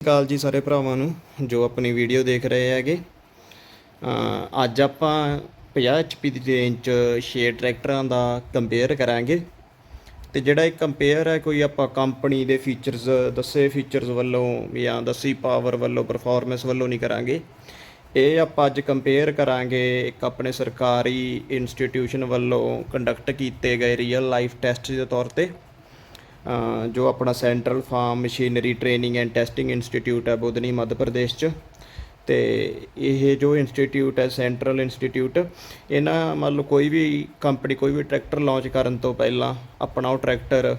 ਕਾਲ ਜੀ ਸਾਰੇ ਭਰਾਵਾਂ ਨੂੰ, ਜੋ ਆਪਣੀ ਵੀਡੀਓ ਦੇਖ ਰਹੇ ਹੈਗੇ। ਅੱਜ ਆਪਾਂ 50 HP ਦੀ ਰੇਂਜ 'ਚ 6 ਟਰੈਕਟਰਾਂ ਦਾ ਕੰਪੇਅਰ ਕਰਾਂਗੇ। ਤੇ ਜਿਹੜਾ ਇਹ ਕੰਪੇਅਰ ਹੈ, ਕੋਈ ਆਪਾਂ ਕੰਪਨੀ ਦੇ ਫੀਚਰਸ ਦੱਸੇ ਫੀਚਰਸ ਵੱਲੋਂ ਜਾਂ ਦੱਸੀ ਪਾਵਰ ਵੱਲੋਂ ਪਰਫਾਰਮੈਂਸ ਵੱਲੋਂ ਨਹੀਂ ਕਰਾਂਗੇ। ਇਹ ਆਪਾਂ ਅੱਜ ਕੰਪੇਅਰ ਕਰਾਂਗੇ ਇੱਕ ਆਪਣੇ ਸਰਕਾਰੀ ਇੰਸਟੀਟਿਊਸ਼ਨ ਵੱਲੋਂ ਕੰਡਕਟ ਕੀਤੇ ਗਏ ਰੀਅਲ ਲਾਈਫ ਟੈਸਟ ਦੇ ਤੌਰ ਤੇ। ਜੋ ਆਪਣਾ central farm machinery training and testing institute ਹੈ ਬੁਧਨੀ ਮੱਧ ਪ੍ਰਦੇਸ਼ ਚ। ਤੇ ਇਹ ਜੋ ਇੰਸਟੀਚਿਊਟ ਹੈ, ਸੈਂਟਰਲ ਇੰਸਟੀਚਿਊਟ ਇਹਨਾਂ ਮੰਨ ਲਓ ਕੋਈ ਵੀ ਕੰਪਨੀ, ਕੋਈ ਵੀ ਟਰੈਕਟਰ ਲਾਂਚ ਕਰਨ ਤੋਂ ਪਹਿਲਾਂ ਆਪਣਾ ਉਹ ਟਰੈਕਟਰ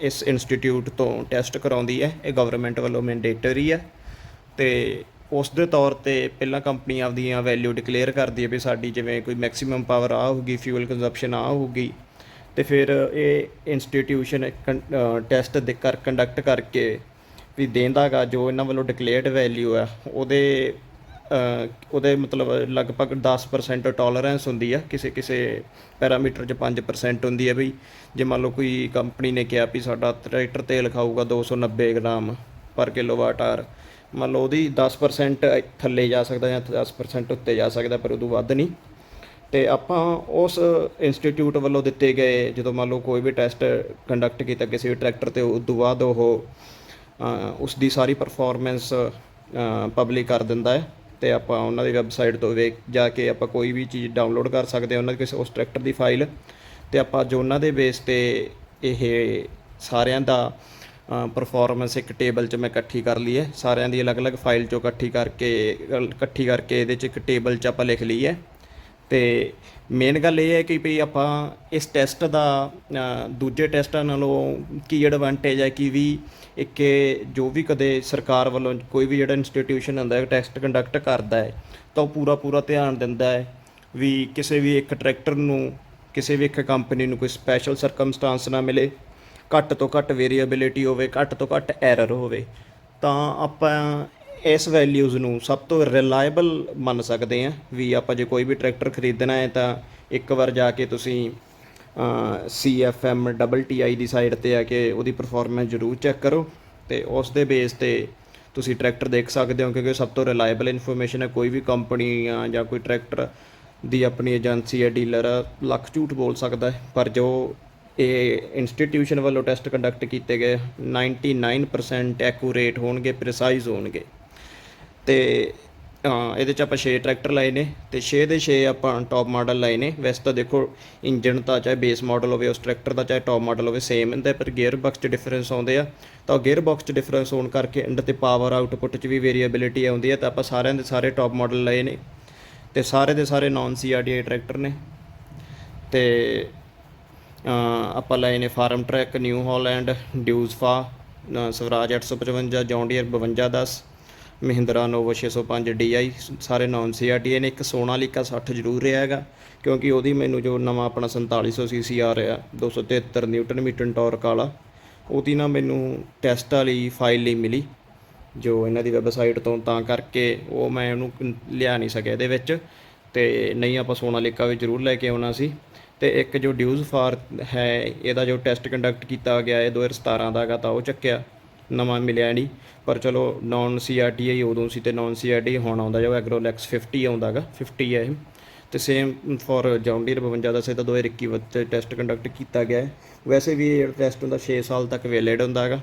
ਇਸ ਇੰਸਟੀਚਿਊਟ ਤੋਂ ਟੈਸਟ ਕਰਾਉਂਦੀ ਹੈ। ਇਹ ਗਵਰਨਮੈਂਟ ਵੱਲੋਂ ਮੈਂਡੇਟਰੀ ਹੈ। ਤੇ ਉਸ ਦੇ ਤੌਰ ਤੇ ਪਹਿਲਾਂ ਕੰਪਨੀ ਆਪਦੀਆਂ ਵੈਲਿਊ ਡਿਕਲੇਅਰ ਕਰਦੀ ਹੈ ਵੀ ਸਾਡੀ ਜਿਵੇਂ ਕੋਈ ਮੈਕਸਿਮਮ ਪਾਵਰ ਆ ਹੋਊਗੀ ਫਿਊਲ ਕੰਜ਼ੰਪਸ਼ਨ ਆ ਹੋਊਗੀ ਤੇ ਫਿਰ ਇਹ ਇੰਸਟੀਟਿਊਸ਼ਨ ਟੈਸਟ ਦੇ ਕਰ ਕੰਡਕਟ ਕਰਕੇ ਵੀ ਦੇਂਦਾਗਾ ਜੋ ਇਹਨਾਂ ਵੱਲੋਂ ਡਿਕਲੇਅਰਡ ਵੈਲਿਊ ਆ, ਉਹਦੇ ਉਹਦੇ ਮਤਲਬ ਲਗਭਗ 10% ਟੋਲਰੈਂਸ ਹੁੰਦੀ ਆ, ਕਿਸੇ ਕਿਸੇ ਪੈਰਾਮੀਟਰ 'ਚ 5% ਹੁੰਦੀ ਹੈ ਵੀ ਜੇ ਮੰਨ ਲਓ ਕੋਈ ਕੰਪਨੀ ਨੇ ਕਿਹਾ ਵੀ ਸਾਡਾ ਟਰੈਕਟਰ ਤੇਲ ਖਾਊਗਾ 290 ਗ੍ਰਾਮ ਪਰ ਕਿਲੋਵਾਟ ਆਰ ਮੰਨ ਲਓ ਉਹਦੀ 10% ਥੱਲੇ ਜਾ ਸਕਦਾ ਜਾਂ 10% ਉੱਤੇ ਜਾ ਸਕਦਾ, ਪਰ ਉਦੋਂ ਵੱਧ ਨਹੀਂ। ਤੇ ਆਪਾਂ ਉਸ ਇੰਸਟੀਚਿਊਟ ਵੱਲੋਂ ਦਿੱਤੇ ਗਏ ਜਦੋਂ ਮੰਨ ਲਓ ਕੋਈ ਵੀ ਟੈਸਟ ਕੰਡਕਟ ਕੀਤਾ ਕਿਸੇ ਵੀ ਟਰੈਕਟਰ ਤੇ ਉਸ ਤੋਂ ਬਾਅਦ ਉਹ ਅ, ਉਸ ਦੀ ਸਾਰੀ ਪਰਫਾਰਮੈਂਸ ਪਬਲਿਕ ਕਰ ਦਿੰਦਾ ਹੈ ਤੇ ਆਪਾਂ ਉਹਨਾਂ ਦੀ ਵੈਬਸਾਈਟ ਤੋਂ ਵੇਖ ਜਾ ਕੇ ਆਪਾਂ ਕੋਈ ਵੀ ਚੀਜ਼ ਡਾਊਨਲੋਡ ਕਰ ਸਕਦੇ ਹਾਂ ਉਹਨਾਂ ਦੀ ਕਿਸੇ ਉਸ ਟਰੈਕਟਰ ਦੀ ਫਾਈਲ ਤੇ ਆਪਾਂ ਜੋ ਉਹਨਾਂ ਦੇ ਬੇਸ ਤੇ ਇਹ ਸਾਰਿਆਂ ਦਾ ਪਰਫਾਰਮੈਂਸ ਇੱਕ ਟੇਬਲ 'ਚ ਮੈਂ ਇਕੱਠੀ ਕਰ ਲਈ ਹੈ ਸਾਰਿਆਂ ਦੀ ਅਲੱਗ-ਅਲੱਗ ਫਾਈਲ 'ਚੋਂ ਇਕੱਠੀ ਕਰਕੇ ਇਕੱਠੀ ਕਰਕੇ ਇਹਦੇ 'ਚ ਇੱਕ ਟੇਬਲ 'ਚ ਆਪਾਂ ਲਿਖ ਲਈ ਹੈ। ਤੇ ਮੇਨ ਗੱਲ ਇਹ ਹੈ ਕਿ ਵੀ ਆਪਾਂ ਇਸ ਟੈਸਟ ਦਾ ਦੂਜੇ ਟੈਸਟਾਂ ਨਾਲੋਂ ਕੀ ਐਡਵਾਂਟੇਜ ਹੈ, ਕਿ ਵੀ ਇੱਕ ਜੋ ਵੀ ਕਦੇ ਸਰਕਾਰ ਵੱਲੋਂ ਕੋਈ ਵੀ ਜਿਹੜਾ ਇੰਸਟੀਟਿਊਸ਼ਨ ਹੁੰਦਾ ਹੈ ਟੈਸਟ ਕੰਡਕਟ ਕਰਦਾ ਹੈ, ਤਾਂ ਉਹ ਪੂਰਾ ਪੂਰਾ ਧਿਆਨ ਦਿੰਦਾ ਹੈ ਵੀ ਕਿਸੇ ਵੀ ਇੱਕ ਟਰੈਕਟਰ ਨੂੰ, ਕਿਸੇ ਵੀ ਇੱਕ ਕੰਪਨੀ ਨੂੰ ਕੋਈ ਸਪੈਸ਼ਲ ਸਰਕਮਸਟੈਂਸ ਨਾ ਮਿਲੇ, ਘੱਟ ਤੋਂ ਘੱਟ ਵੇਰੀਏਬਿਲਿਟੀ ਹੋਵੇ, ਘੱਟ ਤੋਂ ਘੱਟ ਐਰਰ ਹੋਵੇ, ਤਾਂ ਆਪਾਂ ਇਸ ਵੈਲਿਊਜ਼ ਨੂੰ ਸਭ ਤੋਂ ਰਿਲਾਇਬਲ ਮੰਨ ਸਕਦੇ ਹਾਂ ਵੀ ਆਪਾਂ ਜੇ ਕੋਈ ਵੀ ਟਰੈਕਟਰ ਖਰੀਦਣਾ ਹੈ ਤਾਂ ਇੱਕ ਵਾਰ ਜਾ ਕੇ ਤੁਸੀਂ CFM ਡਬਲ TI ਦੀ ਸਾਈਡ ਤੇ ਆ ਕੇ ਉਹਦੀ ਪਰਫਾਰਮੈਂਸ ਜ਼ਰੂਰ ਚੈੱਕ ਕਰੋ ਤੇ ਉਸ ਦੇ ਬੇਸ ਤੇ ਤੁਸੀਂ ਟਰੈਕਟਰ ਦੇਖ ਸਕਦੇ ਹੋ ਕਿਉਂਕਿ ਸਭ ਤੋਂ ਰਿਲਾਇਬਲ ਇਨਫੋਰਮੇਸ਼ਨ ਹੈ ਕੋਈ ਵੀ ਕੰਪਨੀ ਆ ਜਾਂ ਕੋਈ ਟਰੈਕਟਰ ਦੀ ਆਪਣੀ ਏਜੰਸੀ ਹੈ ਡੀਲਰ ਲੱਖ ਝੂਠ ਬੋਲ ਸਕਦਾ ਹੈ, ਪਰ ਜੋ ਇਹ ਇੰਸਟੀਟਿਊਸ਼ਨ ਵੱਲੋਂ ਟੈਸਟ ਕੰਡਕਟ ਕੀਤੇ ਗਏ 99% ਐਕੂਰੇਟ ਹੋਣਗੇ ਪ੍ਰੀਸਾਈਜ਼ ਹੋਣਗੇ। ਤੇ ਇਹਦੇ ਚ ਆਪਾਂ 6 ਟਰੈਕਟਰ ਲਾਏ ਨੇ ਤੇ 6 ਦੇ 6 ਆਪਾਂ ਟੌਪ ਮਾਡਲ ਲਾਏ ਨੇ। ਵੈਸੇ ਤਾਂ ਦੇਖੋ ਇੰਜਨ ਤਾਂ ਚਾਹੇ ਬੇਸ ਮਾਡਲ ਹੋਵੇ ਉਸ ਟਰੈਕਟਰ ਦਾ ਚਾਹੇ ਟੌਪ ਮਾਡਲ ਹੋਵੇ ਸੇਮ ਹੁੰਦਾ ਪਰ ਗੇਅਰ ਬਾਕਸ 'ਚ ਡਿਫਰੈਂਸ ਆਉਂਦੇ ਆ। ਤਾਂ ਗੇਅਰ ਬਾਕਸ 'ਚ ਡਿਫਰੈਂਸ ਹੋਣ ਕਰਕੇ ਐਂਡ ਤੇ ਪਾਵਰ ਆਊਟਪੁੱਟ 'ਚ ਵੀ ਵੇਰੀਏਬਿਲਿਟੀ ਆਉਂਦੀ ਹੈ ਤਾਂ ਆਪਾਂ ਸਾਰਿਆਂ ਦੇ ਸਾਰੇ ਟੌਪ ਮਾਡਲ ਲਏ ਨੇ। ਤੇ ਸਾਰੇ ਦੇ ਸਾਰੇ ਨਾਨ ਸੀਆਰਡੀਆਈ ਟਰੈਕਟਰ ਨੇ। ਤੇ ਆਪਾਂ ਲਏ ਨੇ Farmtrac New Holland Deutz Fahr ਅ, Swaraj 855 John Deere 5210 Mahindra Novo 605 DI ਸਾਰੇ ਨਾਨ ਸੀਆਰਟੀਏ ਨੇ, ਇੱਕ ਸੋਨਾਲੀਕਾ 60 ਜ਼ਰੂਰ ਰਿਹਾ ਹੈਗਾ, ਕਿਉਂਕਿ ਉਹਦੀ ਮੈਨੂੰ ਜੋ ਨਵਾਂ ਆਪਣਾ 4700 ਸੀਸੀ ਆ ਰਿਹਾ 273 ਨਿਊਟਨ ਮੀਟਰ ਟਾਰਕ ਵਾਲਾ, ਉਹਦੀ ਨਾ ਮੈਨੂੰ ਟੈਸਟ ਵਾਲੀ ਫਾਈਲ ਨਹੀਂ ਮਿਲੀ, ਜੋ ਇਹਨਾਂ ਦੀ ਵੈਬਸਾਈਟ ਤੋਂ, ਤਾਂ ਕਰਕੇ ਉਹ ਮੈਂ ਉਹਨੂੰ ਲਿਆ ਨਹੀਂ ਸਕਿਆ ਇਹਦੇ ਵਿੱਚ, ਤੇ ਨਹੀਂ ਆਪਾਂ ਸੋਨਾਲੀਕਾ ਵੀ ਜ਼ਰੂਰ ਲੈ ਕੇ ਆਉਣਾ ਸੀ, ਤੇ ਇੱਕ ਜੋ ਡਿਊਜ਼ ਫਾਰ ਹੈ, ਇਹਦਾ ਜੋ ਟੈਸਟ ਕੰਡਕਟ ਕੀਤਾ ਗਿਆ, ਇਹ 2017 ਦਾ ਹੈਗਾ, ਤਾਂ ਉਹ ਚੱਕਿਆ ਨਵਾਂ ਮਿਲਿਆ ਨਹੀਂ ਪਰ ਚਲੋ ਨਾਨ ਸੀਆਰਟੀਆਈ ਉਦੋਂ ਸੀ ਤੇ ਨਾਨ ਸੀਆਰਟੀ ਹੁਣ ਆਉਂਦਾ ਜੋ ਐਗਰੋਲੈਕਸ 50 ਆਉਂਦਾਗਾ 50 ਹੈ ਇਹ। ਤੇ ਸੇਮ ਫॉर ਜੌਂਡੀਅਰ 52 ਦਾ ਸੇ ਤਾਂ 2021 ਵਿੱਚ ਟੈਸਟ ਕੰਡਕਟ ਕੀਤਾ ਗਿਆ ਹੈ। ਵੈਸੇ ਵੀ ਇਹ ਟੈਸਟ ਹੁੰਦਾ 6 ਸਾਲ ਤੱਕ ਵੈਲਿਡ ਹੁੰਦਾ ਹੈਗਾ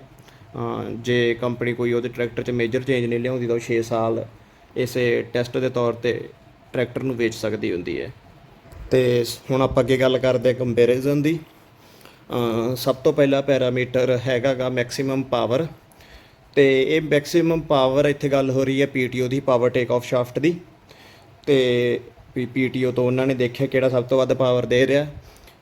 ਜੇ ਕੰਪਨੀ ਕੋਈ ਉਹਦੇ ਟਰੈਕਟਰ 'ਚ ਮੇਜਰ ਚੇਂਜ ਨਹੀਂ ਲਿਆਉਂਦੀ ਤਾਂ ਉਹ 6 ਸਾਲ ਇਸੇ ਟੈਸਟ ਦੇ ਤੌਰ ਤੇ ਟਰੈਕਟਰ ਨੂੰ ਵੇਚ ਸਕਦੀ ਹੁੰਦੀ ਹੈ। ਤੇ ਹੁਣ ਆਪਾਂ ਅੱਗੇ ਗੱਲ ਕਰਦੇ ਕੰਪੈਰੀਜ਼ਨ ਦੀ। ਸਭ ਤੋਂ ਪਹਿਲਾ ਪੈਰਾਮੀਟਰ ਹੈਗਾਗਾ ਮੈਕਸਿਮਮ ਪਾਵਰ ਤੇ ਇਹ ਮੈਕਸਿਮਮ ਪਾਵਰ ਇੱਥੇ ਗੱਲ ਹੋ ਰਹੀ ਹੈ ਪੀਟੀਓ ਦੀ ਪਾਵਰ ਟੇਕ ਆਫ ਸ਼ਾਫਟ ਦੀ। ਤੇ ਵੀ ਪੀਟੀਓ ਤੋਂ ਉਹਨਾਂ ਨੇ ਦੇਖਿਆ ਕਿਹੜਾ ਸਭ ਤੋਂ ਵੱਧ ਪਾਵਰ ਦੇ ਰਿਹਾ।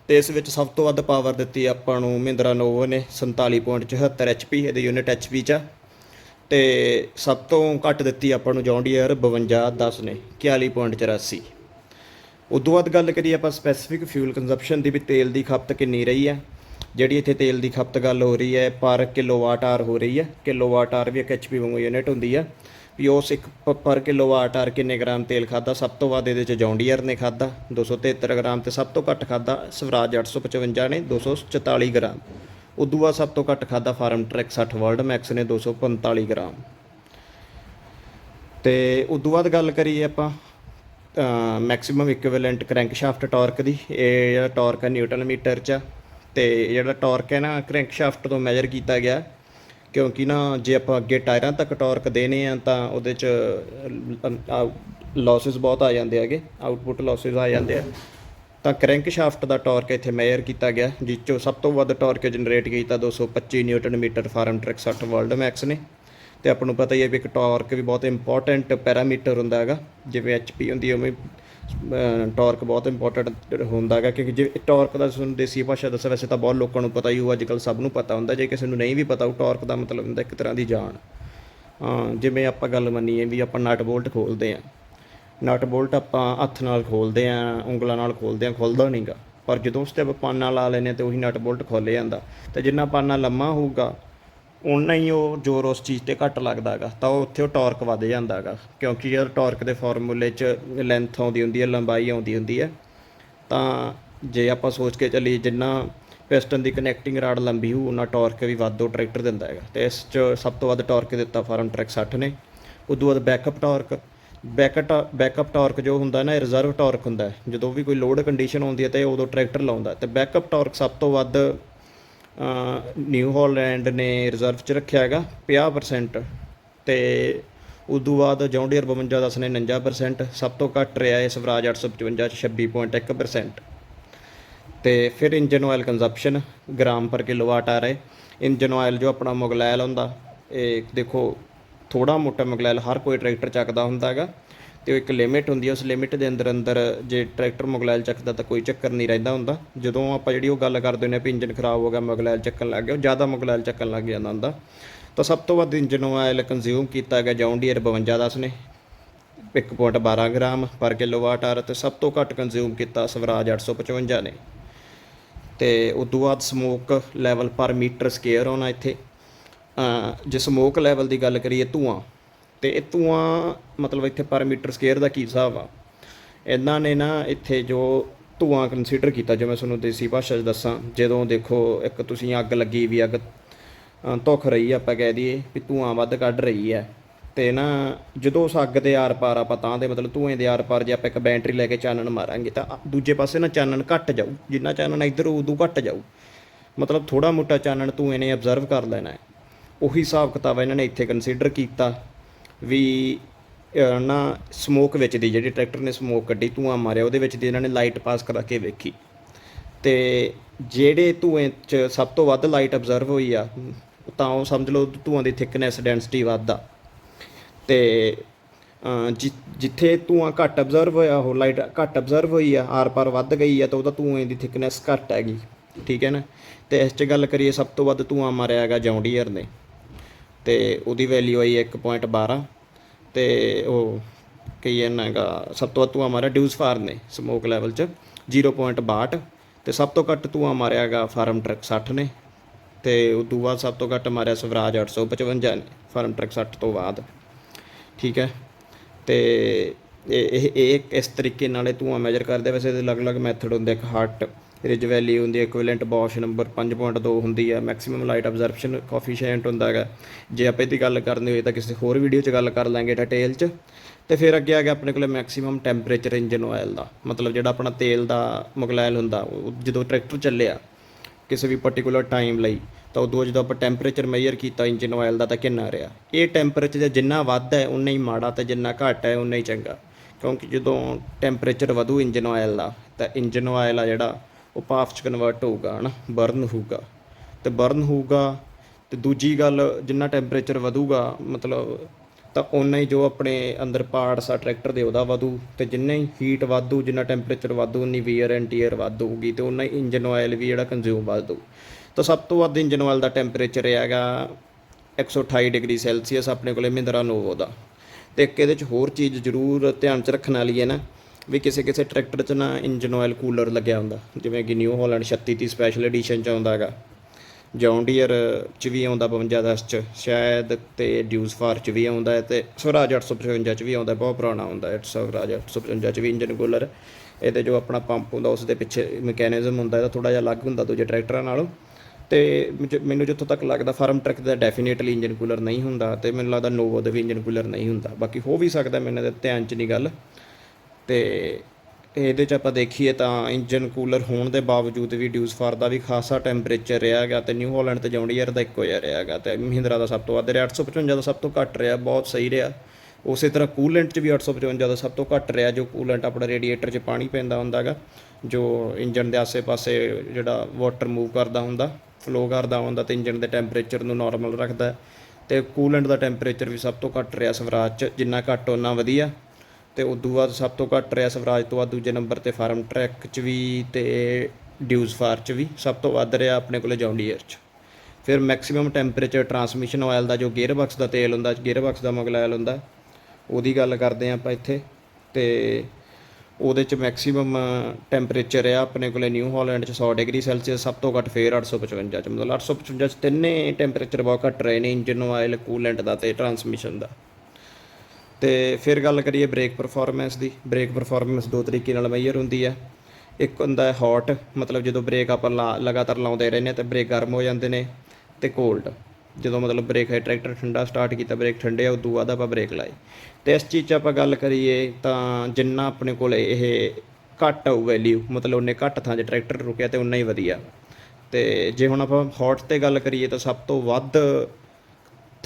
ਤੇ ਇਸ ਵਿੱਚ ਸਭ ਤੋਂ ਵੱਧ ਪਾਵਰ ਦਿੱਤੀ ਆਪਾਂ ਨੂੰ ਮਹਿੰਦਰਾ ਨੋਵੋ ਨੇ 47.74 ਐਚਪੀ ਇਹਦੇ ਯੂਨਿਟ ਐਚਪੀ ਚ ਆ। ਤੇ ਸਭ ਤੋਂ ਘੱਟ ਦਿੱਤੀ ਆਪਾਂ ਨੂੰ ਜੌਂਡੀਅਰ 5210 ਨੇ 41.84 ਉਦੋਂ ਬਾਅਦ ਗੱਲ ਕਰੀਏ ਆਪਾਂ ਸਪੈਸੀਫਿਕ ਫਿਊਲ ਕੰਜ਼ੰਪਸ਼ਨ ਦੀ ਵੀ ਤੇਲ ਦੀ ਖਪਤ ਕਿੰਨੀ ਰਹੀ ਹੈ। ਜਿਹੜੀ ਇੱਥੇ ਤੇਲ ਦੀ ਖਪਤ ਗੱਲ ਹੋ ਰਹੀ ਹੈ, ਪਰ ਕਿਲੋਵਾਟ ਆਰ ਹੋ ਰਹੀ ਹੈ। ਕਿਲੋਵਾਟ ਆਰ ਵੀ ਇੱਕ ਐਚਪੀ ਵਾਂਗੂ ਯੂਨਿਟ ਹੁੰਦੀ ਆ ਵੀ ਉਸ ਇੱਕ ਪ- ਪਰ ਕਿਲੋਵਾਟ ਆਰ ਕਿੰਨੇ ਗ੍ਰਾਮ ਤੇਲ ਖਾਦਾ ਸਭ ਤੋਂ ਵੱਧ ਇਹਦੇ ਚ ਜੌਂਡੀਅਰ ਨੇ ਖਾਦਾ 273 ਗ੍ਰਾਮ ਤੇ ਸਭ ਤੋਂ ਘੱਟ ਖਾਦਾ ਸਵਰਾਜ 855 ਨੇ 244 ਗ੍ਰਾਮ। ਉਦੋਂ ਬਾਅਦ ਸਭ ਤੋਂ ਘੱਟ ਖਾਦਾ ਫਾਰਮ ਟਰੈਕ 60 ਵਰਲਡ ਮੈਕਸ ਨੇ 245 ਗ੍ਰਾਮ। ਤੇ ਉਦੋਂ ਬਾਅਦ ਗੱਲ ਕਰੀਏ ਆਪਾਂ ਮੈਕਸਿਮਮ ਇਕੁਇਵਲੈਂਟ ਕ੍ਰੈਂਕਸ਼ਾਫਟ ਟਾਰਕ ਦੀ। ਇਹ ਜਿਹੜਾ ਟਾਰਕ ਹੈ ਨਿਊਟਨ ਮੀਟਰ ਚ ਆ। ਤੇ ਜਿਹੜਾ ਟਾਰਕ ਹੈ ਨਾ ਕ੍ਰੈਂਕਸ਼ਾਫਟ ਤੋਂ ਮੈਜ਼ਰ ਕੀਤਾ ਗਿਆ। ਕਿਉਂਕਿ ਨਾ, ਜੇ ਆਪਾਂ ਅੱਗੇ ਟਾਇਰਾਂ ਤੱਕ ਟਾਰਕ ਦੇਣੇ ਆ, ਤਾਂ ਉਹਦੇ ਚ ਲਾਸਸ ਬਹੁਤ ਆ ਜਾਂਦੇ ਹੈਗੇ ਆਊਟਪੁੱਟ ਲਾਸਸ ਆ ਜਾਂਦੇ ਆ। ਤਾਂ ਕ੍ਰੈਂਕਸ਼ਾਫਟ ਦਾ ਟਾਰਕ ਇੱਥੇ ਮੈਜ਼ਰ ਕੀਤਾ ਗਿਆ, ਜਿਸ ਚੋਂ ਸਭ ਤੋਂ ਵੱਧ ਟਾਰਕ ਜਨਰੇਟ ਕੀਤਾ 225 newton metre Farmtrac 60 world max ਨੇ। ਤੇ ਆਪਾਂ ਨੂੰ ਪਤਾ ਹੀ ਹੈ ਵੀ ਇੱਕ ਟਾਰਕ ਵੀ ਬਹੁਤ ਇੰਪੋਰਟੈਂਟ ਪੈਰਾਮੀਟਰ ਹੁੰਦਾ ਹੈਗਾ, ਜਿਵੇਂ ਐਚਪੀ ਹੁੰਦੀ ਹੈ, ਉਵੇਂ ਟਾਰਕ ਬਹੁਤ ਇੰਪੋਰਟੈਂਟ ਹੁੰਦਾ ਹੈਗਾ ਕਿਉਂਕਿ ਜੇ ਟਾਰਕ ਦਾ ਤੁਹਾਨੂੰ ਦੇਸੀ ਭਾਸ਼ਾ ਦੱਸਿਆ, ਵੈਸੇ ਤਾਂ ਬਹੁਤ ਲੋਕਾਂ ਨੂੰ ਪਤਾ ਹੀ ਹੋਊ ਅੱਜ ਕੱਲ ਸਭ ਨੂੰ ਪਤਾ ਹੁੰਦਾ, ਜੇ ਕਿਸੇ ਨੂੰ ਨਹੀਂ ਵੀ ਪਤਾ ਉਹ ਟਾਰਕ ਦਾ ਮਤਲਬ ਹੁੰਦਾ ਇੱਕ ਤਰ੍ਹਾਂ ਦੀ ਜਾਨ। ਹਾਂ, ਜਿਵੇਂ ਆਪਾਂ ਗੱਲ ਮੰਨੀਏ ਵੀ ਆਪਾਂ ਨਟ ਬੋਲਟ ਖੋਲਦੇ ਆ ਨਟ ਬੋਲਟ ਆਪਾਂ ਹੱਥ ਨਾਲ ਖੋਲਦੇ ਆ ਉਂਗਲਾਂ ਨਾਲ ਖੋਲਦੇ ਆ ਖੁੱਲਦਾ ਨਹੀਂਗਾ ਪਰ ਜਦੋਂ ਉਸ ਤੇ ਆਪਾਂ ਪਾਨਾ ਲਾ ਲੈਨੇ ਤੇ ਉਹੀ ਨਟ ਬੋਲਟ ਖੋਲੇ ਜਾਂਦਾ। ਤੇ ਜਿੰਨਾ ਪਾਨਾ ਲੰਮਾ ਹੋਊਗਾ ਉਨਾ ਹੀ ਉਹ ਜ਼ੋਰ ਉਸ ਚੀਜ਼ ਤੇ ਘੱਟ ਲੱਗਦਾ ਹੈਗਾ ਤਾਂ ਉਹ ਉੱਥੇ ਉਹ ਟਾਰਕ ਵੱਧ ਜਾਂਦਾ ਹੈਗਾ ਕਿਉਂਕਿ ਯਾਰ ਟਾਰਕ ਦੇ ਫਾਰਮੂਲੇ 'ਚ ਲੈਂਥ ਆਉਂਦੀ ਹੁੰਦੀ ਹੈ, ਲੰਬਾਈ ਆਉਂਦੀ ਹੁੰਦੀ ਹੈ, ਤਾਂ ਜੇ ਆਪਾਂ ਸੋਚ ਕੇ ਚੱਲੀਏ ਜਿੰਨਾ ਪਿਸਟਨ ਦੀ ਕਨੈਕਟਿੰਗ ਰਾਡ ਲੰਬੀ ਹੋਊ ਉਹਨਾਂ ਟਾਰਕ ਵੀ ਵੱਧ ਉਹ ਟਰੈਕਟਰ ਦਿੰਦਾ ਹੈਗਾ, ਤੇ ਇਸ 'ਚ ਸਭ ਤੋਂ ਵੱਧ ਟਾਰਕ ਦਿੱਤਾ ਫਾਰਮ ਟਰੈਕ 60 ਨੇ, ਉਦੋਂ ਬਾਅਦ backup torque backup backup torque ਜੋ ਹੁੰਦਾ ਨਾ, ਇਹ ਰਿਜ਼ਰਵ ਟਾਰਕ ਹੁੰਦਾ ਜਦੋਂ ਵੀ ਕੋਈ ਲੋਡ ਕੰਡੀਸ਼ਨ ਆਉਂਦੀ ਹੈ ਤੇ ਉਦੋਂ ਟਰੈਕਟਰ ਲਾਉਂਦਾ ਤੇ ਬੈਕਅਪ ਟਾਰਕ ਸਭ ਤੋਂ ਵੱਧ ਨਿਊ ਹਾਲੈਂਡ ਨੇ ਰਿਜ਼ਰਵ 'ਚ ਰੱਖਿਆ ਹੈਗਾ 50% ਤੇ ਉਦੋਂ ਬਾਅਦ ਜੌਂਡੀਅਰ 52 10 ਨੇ 49% ਸਭ ਤੋਂ ਘੱਟ ਰਿਹਾ ਹੈ ਸਵਰਾਜ 855 ਚ 26.1% ਤੇ ਫਿਰ engine oil consumption gram per kilowatt ਆ ਰਹੇ। ਇੰਜਨ ਆਇਲ ਜੋ ਆਪਣਾ ਮੁਗਲੈਲ ਹੁੰਦਾ, ਇਹ ਦੇਖੋ ਥੋੜਾ ਮੋਟਾ ਮੁਗਲੈਲ ਹਰ ਕੋਈ ਟਰੈਕਟਰ ਚੱਕਦਾ ਹੁੰਦਾ ਹੈਗਾ। ਤੇ ਉਹ ਇੱਕ ਲਿਮਿਟ ਹੁੰਦੀ ਹੈ ਉਸ ਲਿਮਿਟ ਦੇ ਅੰਦਰ ਅੰਦਰ ਜੇ ਟਰੈਕਟਰ ਮੁਗਲੈਲ ਚੱਕਦਾ ਤਾਂ ਕੋਈ ਚੱਕਰ ਨਹੀਂ ਰਹਿੰਦਾ ਹੁੰਦਾ। ਜਦੋਂ ਆਪਾਂ ਜਿਹੜੀ ਉਹ ਗੱਲ ਕਰਦੇ ਹੁੰਦੇ ਨੇ ਵੀ ਇੰਜਨ ਖਰਾਬ ਹੋ ਗਿਆ ਮੁਗਲੈਲ ਚੱਕਣ ਲੱਗ ਗਿਆ, ਉਹ ਜ਼ਿਆਦਾ ਮੁਗਲੈਲ ਚੱਕਣ ਲੱਗ ਜਾਂਦਾ ਹੁੰਦਾ। ਤਾਂ ਸਭ ਤੋਂ ਵੱਧ ਇੰਜਨ ਆਇਲ ਕੰਜ਼ਿਊਮ ਕੀਤਾ ਗਿਆ ਜੌਂਡੀਅਰ 5210 ਨੇ। 1.12 ਗ੍ਰਾਮ ਪਰ ਕਿਲੋਵਾਟ ਆਰ ਤੇ ਸਭ ਤੋਂ ਘੱਟ ਕੰਜ਼ਿਊਮ ਕੀਤਾ ਸਵਰਾਜ 855 ਨੇ। ਤੇ ਤੋਂ ਬਾਅਦ smoke level per metre square ਆਉਣਾ ਇੱਥੇ। ਜੇ ਸਮੋਕ ਲੈਵਲ ਦੀ ਗੱਲ ਕਰੀਏ ਧੂਆਂ ਤੇ ਇਹ ਧੂਆਂ ਮਤਲਬ ਇੱਥੇ ਪਰ ਮੀਟਰ ਸਕੁਅਰ ਦਾ ਕੀ ਹਿਸਾਬ ਆ? ਇਹਨਾਂ ਨੇ ਨਾ ਇੱਥੇ ਜੋ ਧੂਆਂ ਕੰਸੀਡਰ ਕੀਤਾ, ਜਿਵੇਂ ਤੁਹਾਨੂੰ ਦੇਸੀ ਭਾਸ਼ਾ 'ਚ ਦੱਸਾਂ, ਜਦੋਂ ਦੇਖੋ ਇੱਕ ਤੁਸੀਂ ਅੱਗ ਲੱਗੀ ਵੀ ਅੱਗ, ਅਹ ਰਹੀ ਆਪਾਂ ਕਹਿ ਦਈਏ ਵੀ ਧੂਆਂ ਵੱਧ ਕੱਢ ਰਹੀ ਹੈ ਤੇ ਨਾ ਜਦੋਂ ਉਸ ਅੱਗ ਦੇ ਆਰ-ਪਾਰ ਆਪਾਂ ਤਾਂ ਦੇ ਮਤਲਬ ਧੂਏ ਦੇ ਆਰ-ਪਾਰ ਜੇ ਆਪਾਂ ਇੱਕ ਬੈਟਰੀ ਲੈ ਕੇ ਚਾਨਣ ਮਾਰਾਂਗੇ ਤਾਂ ਦੂਜੇ ਪਾਸੇ ਨਾ ਚਾਨਣ ਘੱਟ ਜਾਊ, ਜਿੰਨਾ ਚਾਨਣ ਇੱਧਰ ਉਦੋਂ ਘੱਟ ਜਾਊ। ਮਤਲਬ ਥੋੜਾ ਮੋਟਾ ਚਾਨਣ ਧੂਏ ਨੇ ਅਬਜ਼ਰਵ ਕਰ ਲੈਣਾ ਹੈ। ਉਹੀ ਹਿਸਾਬ ਕਿਤਾਬ ਇਹਨਾਂ ਨੇ ਇੱਥੇ ਕੰਸੀਡਰ ਕੀਤਾ। ਵੀ ਨਾ ਸਮੋਕ ਵਿੱਚ ਦੀ ਜਿਹੜੀ ਟਰੈਕਟਰ ਨੇ ਸਮੋਕ ਕੱਢੀ, ਧੂਆਂ ਮਾਰਿਆ, ਉਹਦੇ ਵਿੱਚ ਦੀ ਇਹਨਾਂ ਨੇ ਲਾਈਟ ਪਾਸ ਕਰਾ ਕੇ ਵੇਖੀ। ਤੇ ਜਿਹੜੇ ਧੂਏ 'ਚ ਸਭ ਤੋਂ ਵੱਧ ਲਾਈਟ ਅਬਜ਼ਰਵ ਹੋਈ ਆ, ਤਾਂ ਉਹ ਸਮਝ ਲਓ ਧੂਆਂ ਦੀ ਥਿਕਨੈਸ ਡੈਂਸਿਟੀ ਵੱਧ ਆ ਤੇ ਜਿ- ਜਿੱਥੇ ਧੂਆਂ ਘੱਟ ਅਬਜ਼ਰਵ ਹੋਇਆ, ਉਹ ਲਾਈਟ ਘੱਟ ਅਬਜ਼ਰਵ ਹੋਈ ਆ, ਆਰ ਪਾਰ ਵੱਧ ਗਈ ਆ, ਤਾਂ ਉਹਦਾ ਧੂਏ ਦੀ ਥਿਕਨੈਸ ਘੱਟ ਹੈਗੀ। ਠੀਕ ਹੈ ਨਾ? ਤੇ ਇਸ 'ਚ ਗੱਲ ਕਰੀਏ, ਸਭ ਤੋਂ ਵੱਧ ਧੂਆਂ ਮਾਰਿਆ ਹੈਗਾ ਜੌਂਡੀਅਰ ਨੇ। ਤੇ ਉਹਦੀ ਵੈਲਿਊ ਆਈ 1.12 ਤੇ ਉਹ ਕਈ ਇਹਨਾਂ ਹੈਗਾ, ਸਭ ਤੋਂ ਵੱਧ ਧੂਆਂ ਮਾਰਿਆ ਡਿਊਸ ਫਾਰ ਨੇ ਸਮੋਕ ਲੈਵਲ 'ਚ 0.62 ਤੇ ਸਭ ਤੋਂ ਘੱਟ ਧੂਆਂ ਮਾਰਿਆ ਹੈਗਾ ਫਾਰਮ ਟਰੱਕ 60 ਨੇ, ਤੇ ਤੋਂ ਬਾਅਦ ਸਭ ਤੋਂ ਘੱਟ ਮਾਰਿਆ ਸਵਰਾਜ 855 ਨੇ ਫਾਰਮ ਟਰੱਕ 60 ਤੋਂ ਬਾਅਦ, ਠੀਕ ਹੈ? ਤੇ ਇਹ ਇਹ ਇਸ ਤਰੀਕੇ ਨਾਲ ਇਹ ਧੂਆਂ ਮੈਜ਼ਰ ਕਰਦੇ, ਵੈਸੇ ਇਹਦੇ ਅਲੱਗ-ਅਲੱਗ ਮੈਥਡ ਹੁੰਦੇ, ਇੱਕ ਹਾਰਟ ਰਿਜ ਵੈਲੀ ਹੁੰਦੀ ਹੈ ਇਕੁਇਵਲੈਂਟ ਬੌਸ਼ ਨੰਬਰ 5.2 ਹੁੰਦੀ ਹੈ ਮੈਕਸਿਮਮ ਲਾਈਟ ਅਬਜ਼ਰਪਸ਼ਨ ਕੋਫੀਸ਼ੀਐਂਟ ਹੁੰਦਾ ਹੈਗਾ। ਜੇ ਆਪਾਂ ਇਹਦੀ ਗੱਲ ਕਰਨੀ ਹੋਏ ਤਾਂ ਕਿਸੇ ਹੋਰ ਵੀਡੀਓ 'ਚ ਗੱਲ ਕਰ ਲਾਂਗੇ ਡਿਟੇਲ 'ਚ। ਤੇ ਫਿਰ ਅੱਗੇ ਆ ਗਿਆ ਆਪਣੇ ਕੋਲੇ ਮੈਕਸਿਮਮ ਟੈਂਪਰੇਚਰ ਇੰਜਨ ਆਇਲ ਦਾ। ਮਤਲਬ ਜਿਹੜਾ ਆਪਣਾ ਤੇਲ ਦਾ ਮੁਗਲੈਲ ਹੁੰਦਾ, ਉਹ ਜਦੋਂ ਟਰੈਕਟਰ ਚੱਲਿਆ ਕਿਸੇ ਵੀ ਪਾਰਟਿਕੂਲਰ ਟਾਈਮ ਲਈ, ਤਾਂ ਉਦੋਂ ਜਦੋਂ ਆਪਾਂ ਟੈਂਪਰੇਚਰ ਮੈਜ਼ਰ ਕੀਤਾ ਇੰਜਨ ਆਇਲ ਦਾ ਤਾਂ ਕਿੰਨਾ ਰਿਹਾ? ਇਹ ਟੈਂਪਰੇਚਰ ਜਿੰਨਾ ਵੱਧ ਹੈ ਉਨਾ ਹੀ ਮਾੜਾ ਤੇ ਜਿੰਨਾ ਘੱਟ ਹੈ ਉਨਾ ਹੀ ਚੰਗਾ। ਕਿਉਂਕਿ ਜਦੋਂ ਟੈਂਪਰੇਚਰ ਵਧੂ ਇੰਜਨ ਆਇਲ ਦਾ, ਤਾਂ ਇੰਜਨ ਆਇਲ ਆ ਜਿਹੜਾ ਉਹ ਭਾਫ ਚ ਕਨਵਰਟ ਹੋਊਗਾ, ਹਨਾ? ਬਰਨ ਹੋਊਗਾ। ਤੇ ਬਰਨ ਹੋਊਗਾ ਤੇ ਦੂਜੀ ਗੱਲ, ਜਿੰਨਾ ਟੈਂਪਰੇਚਰ ਵਧੂਗਾ, ਮਤਲਬ ਤਾਂ ਉਨਾ ਹੀ ਜੋ ਆਪਣੇ ਅੰਦਰ ਪਾਰਟਸ ਆ ਟਰੈਕਟਰ ਦੇ, ਉਹਦਾ ਵਧੂ। ਤੇ ਜਿੰਨਾ ਹੀ ਹੀਟ ਵਾਧੂ, ਜਿੰਨਾ ਟੈਂਪਰੇਚਰ ਵਾਧੂ, ਉਨੀ ਵੀਅਰ ਐਂਡ ਟੀਅਰ ਵੱਧ ਹੋਊਗੀ ਤੇ ਉਨਾ ਹੀ ਇੰਜਨ ਆਇਲ ਵੀ ਜਿਹੜਾ ਕੰਜ਼ਿਊਮ ਵਧੂ ਤਾਂ ਸਭ ਤੋਂ ਵੱਧ ਇੰਜਨ ਆਇਲ ਦਾ ਟੈਂਪਰੇਚਰ ਹੈਗਾ 128 ਡਿਗਰੀ ਸੈਲਸੀਅਸ ਆਪਣੇ ਕੋਲੇ ਮਹਿੰਦਰਾ ਨੋਵੋ ਦਾ। ਤੇ ਇੱਕ ਇਹਦੇ ਚ ਹੋਰ ਚੀਜ਼ ਜ਼ਰੂਰ ਧਿਆਨ ਚ ਰੱਖਣ ਵਾਲੀ ਹੈ ਨਾ। ਵੀ ਕਿਸੇ ਕਿਸੇ ਟਰੈਕਟਰ 'ਚ ਨਾ ਇੰਜਨ ਆਇਲ ਕੂਲਰ ਲੱਗਿਆ ਹੁੰਦਾ, ਜਿਵੇਂ ਕਿ ਨਿਊ ਹਾਲੈਂਡ 3630 ਸਪੈਸ਼ਲ ਐਡੀਸ਼ਨ 'ਚ ਆਉਂਦਾ ਹੈਗਾ। ਜੌਂਡੀਅਰ 'ਚ ਵੀ ਆਉਂਦਾ 5210 'ਚ, ਸ਼ਾਇਦ ਤੇ ਡਿਊਸ ਫਾਰ 'ਚ ਵੀ ਆਉਂਦਾ ਹੈ ਤੇ ਸਵਰਾਜ 855 'ਚ ਵੀ ਆਉਂਦਾ ਬਹੁਤ ਪੁਰਾਣਾ ਹੁੰਦਾ ਹੈ, ਸਵਰਾਜ 855 'ਚ ਵੀ ਇੰਜਨ ਕੂਲਰ ਇਹਦੇ ਜੋ ਆਪਣਾ ਪੰਪ ਹੁੰਦਾ ਉਸ ਦੇ ਪਿੱਛੇ ਮੈਕੈਨਿਜ਼ਮ ਹੁੰਦਾ, ਇਹਦਾ ਥੋੜਾ ਜਿਹਾ ਅਲੱਗ ਹੁੰਦਾ ਦੂਜੇ ਟਰੈਕਟਰਾਂ ਨਾਲੋਂ। ਤੇ ਮੁਝ- ਮੈਨੂੰ ਜਿੱਥੋਂ ਤੱਕ ਲੱਗਦਾ ਫਾਰਮ ਟਰੱਕ ਦਾ ਡੈਫੀਨੇਟਲੀ ਇੰਜਨ ਕੂਲਰ ਨਹੀਂ ਹੁੰਦਾ ਤੇ ਮੈਨੂੰ ਲੱਗਦਾ ਨੋਵੋ ਦਾ ਵੀ ਇੰਜਨ ਕੂਲਰ ਨਹੀਂ ਹੁੰਦਾ। ਬਾਕੀ ਹੋ ਵੀ ਸਕਦਾ ਮੈਨੂੰ ਇਹਦੇ ਧਿਆਨ 'ਚ ਨਹੀਂ ਗੱਲ। ਤੇ ਇਹਦੇ 'ਚ ਆਪਾਂ ਦੇਖੀਏ ਤਾਂ ਇੰਜਨ ਕੂਲਰ ਹੋਣ ਦੇ ਬਾਵਜੂਦ ਵੀ ਡਿਊਸ ਫਾਰ ਦਾ ਵੀ ਖਾਸਾ ਟੈਂਪਰੇਚਰ ਰਿਹਾ ਹੈਗਾ ਤੇ ਨਿਊ ਹਾਲੈਂਡ ਤੇ ਜੌਂਡੀਅਰ ਦਾ ਇੱਕੋ ਜਿਹਾ ਰਿਹਾ ਹੈਗਾ ਤੇ ਮਹਿੰਦਰਾ ਦਾ ਸਭ ਤੋਂ ਵੱਧ ਰਿਹਾ। 855 ਦਾ ਸਭ ਤੋਂ ਘੱਟ ਰਿਹਾ, ਬਹੁਤ ਸਹੀ ਰਿਹਾ। ਉਸੇ ਤਰ੍ਹਾਂ ਕੂਲੈਂਟ 'ਚ ਵੀ 855 ਦਾ ਸਭ ਤੋਂ ਘੱਟ ਰਿਹਾ, ਜੋ ਕੂਲੈਂਟ ਆਪਣਾ ਰੇਡੀਏਟਰ 'ਚ ਪਾਣੀ ਪੈਂਦਾ ਹੁੰਦਾ ਹੁੰਦਾਗਾ ਜੋ ਇੰਜਨ ਦੇ ਆਸੇ-ਪਾਸੇ ਜਿਹੜਾ ਵਾਟਰ ਮੂਵ ਕਰਦਾ ਹੁੰਦਾ ਫਲੋ ਕਰਦਾ ਹੁੰਦਾ ਤੇ ਇੰਜਨ ਦੇ ਟੈਂਪਰੇਚਰ ਨੂੰ ਨਾਰਮਲ ਰੱਖਦਾ ਹੈ। ਤੇ ਕੂਲੈਂਟ ਦਾ ਟੈਂਪਰੇਚਰ ਵੀ ਸਭ ਤੋਂ ਘੱਟ ਰਿਹਾ ਸਵਰਾਜ 'ਚ, ਜਿੰਨਾ ਘੱਟ ਉਹਨਾਂ ਵਧੀਆ। ਤੇ ਉਦੋਂ ਬਾਅਦ ਸਭ ਤੋਂ ਘੱਟ ਰਿਹਾ ਸਵਰਾਜ ਤੋਂ ਬਾਅਦ ਦੂਜੇ ਨੰਬਰ ਤੇ ਫਾਰਮ ਟਰੈਕ 'ਚ ਵੀ ਤੇ ਡਿਊਜ਼ ਫਾਰ 'ਚ ਵੀ ਸਭ ਤੋਂ ਵੱਧ ਰਿਹਾ ਆਪਣੇ ਕੋਲੇ ਜੌਂਡੀਅਰ 'ਚ। ਫਿਰ ਮੈਕਸਿਮਮ ਟੈਂਪਰੇਚਰ ਟਰਾਂਸਮਿਸ਼ਨ ਆਇਲ ਦਾ ਜੋ ਗੇਅਰ ਬਾਕਸ ਦਾ ਤੇਲ ਹੁੰਦਾ ਗੇਅਰ ਬਾਕਸ ਦਾ ਮੁਗਲ ਆਇਲ ਹੁੰਦਾ, ਉਹਦੀ ਗੱਲ ਕਰਦੇ ਹਾਂ ਆਪਾਂ ਇੱਥੇ। ਤੇ ਉਹਦੇ ਚ ਮੈਕਸਿਮਮ ਟੈਂਪਰੇਚਰ ਆ ਆਪਣੇ ਕੋਲੇ ਨਿਊ ਹਾਲੈਂਡ ਚ 100 ਡਿਗਰੀ ਸੈਲਸੀਅਸ, ਸਭ ਤੋਂ ਘੱਟ ਫੇਰ 855 ਚ। ਮਤਲਬ 855 ਚ ਤਿੰਨੇ ਟੈਂਪਰੇਚਰ ਬਹੁਤ ਘੱਟ ਰਹੇ ਨੇ ਇੰਜਨ ਆਇਲ ਕੂਲੈਂਟ ਦਾ ਤੇ ਟਰਾਂਸਮਿਸ਼ਨ ਦਾ। ਤੇ ਫਿਰ ਗੱਲ ਕਰੀਏ ਬ੍ਰੇਕ ਪਰਫਾਰਮੈਂਸ ਦੀ। ਬ੍ਰੇਕ ਪਰਫਾਰਮੈਂਸ ਦੋ ਤਰੀਕੇ ਨਾਲ ਮੈਜ਼ਰ ਹੁੰਦੀ ਹੈ। ਇੱਕ ਹੁੰਦਾ ਹੈ ਹੌਟ ਮਤਲਬ ਜਦੋਂ ਬ੍ਰੇਕ ਆਪਾਂ ਲਾ- ਲਗਾਤਾਰ ਲਾਉਂਦੇ ਰਹਿੰਦੇ ਹਾਂ ਤੇ ਬ੍ਰੇਕ ਗਰਮ ਹੋ ਜਾਂਦੇ ਨੇ ਤੇ ਕੋਲਡ ਜਦੋਂ ਮਤਲਬ ਬ੍ਰੇਕ ਹੈ ਟਰੈਕਟਰ ਠੰਡਾ ਸਟਾਰਟ ਕੀਤਾ ਬ੍ਰੇਕ ਠੰਡੇ ਆ, ਉਦੋਂ ਬਾਅਦ ਆਪਾਂ ਬ੍ਰੇਕ ਲਾਏ। ਤੇ ਇਸ ਚੀਜ਼ 'ਚ ਆਪਾਂ ਗੱਲ ਕਰੀਏ ਤਾਂ ਜਿੰਨਾ ਆਪਣੇ ਕੋਲ ਇਹ ਘੱਟ ਆਊ ਵੈਲਿਊ ਮਤਲਬ ਉਹਨੇ ਘੱਟ ਥਾਂ 'ਚ ਟਰੈਕਟਰ ਰੁਕਿਆ ਤੇ ਉਨਾ ਹੀ ਵਧੀਆ। ਤੇ ਜੇ ਹੁਣ ਆਪਾਂ ਹੌਟ ਤੇ ਗੱਲ ਕਰੀਏ ਤਾਂ ਸਭ ਤੋਂ ਵੱਧ